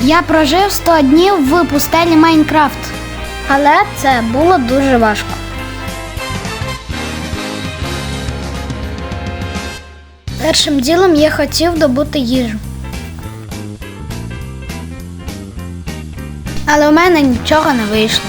Я прожив 100 днів в пустелі Майнкрафт. Але це було дуже важко. Першим ділом я хотів добути їжу. Але у мене нічого не вийшло.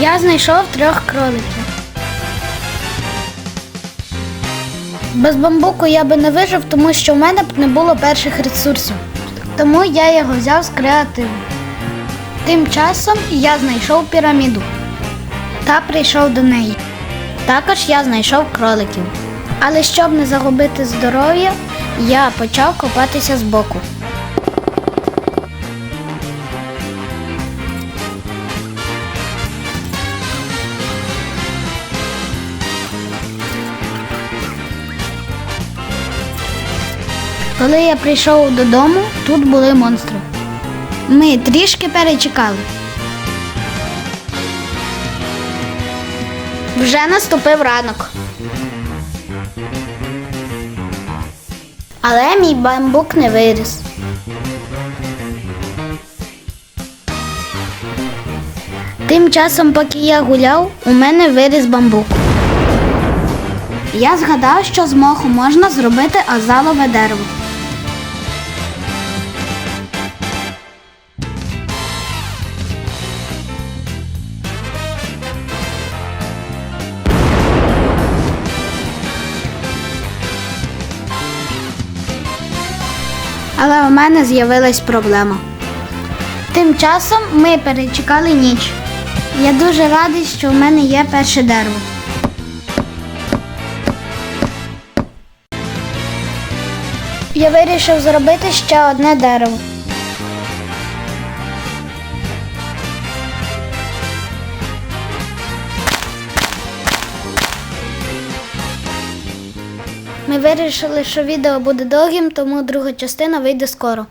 Я знайшов трьох кроликів. Без бамбуку я би не вижив, тому що в мене б не було перших ресурсів. Тому я його взяв з креативу. Тим часом я знайшов піраміду та прийшов до неї. Також я знайшов кроликів. Але щоб не загубити здоров'я, я почав копатися збоку. Коли я прийшов додому, тут були монстри. Ми трішки перечекали. Вже наступив ранок. Але мій бамбук не виріс. Тим часом, поки я гуляв, у мене виріс бамбук. Я згадав, що з моху можна зробити азалове дерево. Але у мене з'явилась проблема. Тим часом ми перечекали ніч. Я дуже радий, що в мене є перше дерево. Я вирішив зробити ще одне дерево. Ми вирішили, що відео буде довгим, тому друга частина вийде скоро.